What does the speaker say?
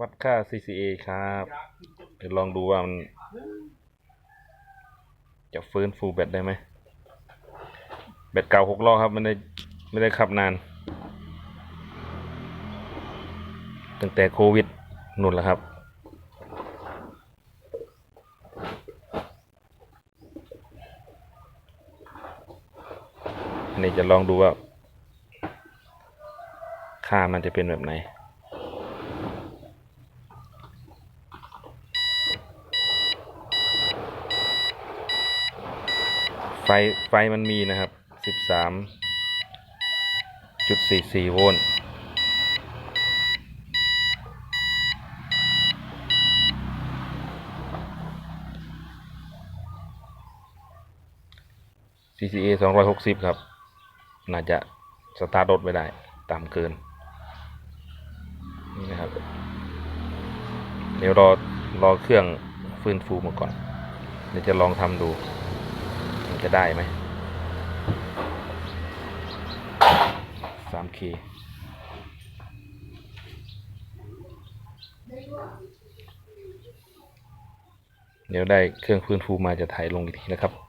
วัดค่า CCA ครับเดี๋ยวลองดูว่ามัน จะฟื้นฟูแบตได้ไหมแบตเก่าหกล้อครับไม่ได้ไม่ได้ขับนาน ตั้งแต่โควิดนุ่นแล้วครับนนี้จะลองดูว่าค่ามันจะเป็นแบบไหน ไฟไฟมันมีนะครับสิบสามจุดสี่สี่โวลต์ CCA สองร้อยหกสิบครับ น่าจะสตาร์ทรถไม่ได้ต่ำเกิน นี่นะครับ เดี๋ยวรอรอเครื่องฟื้นฟูมาก่อน เดี๋ยวจะลองทำดู มันจะได้ไหม 3K เดี๋ยวได้เครื่องฟื้นฟูมาจะถ่ายลงอีกทีนะครับ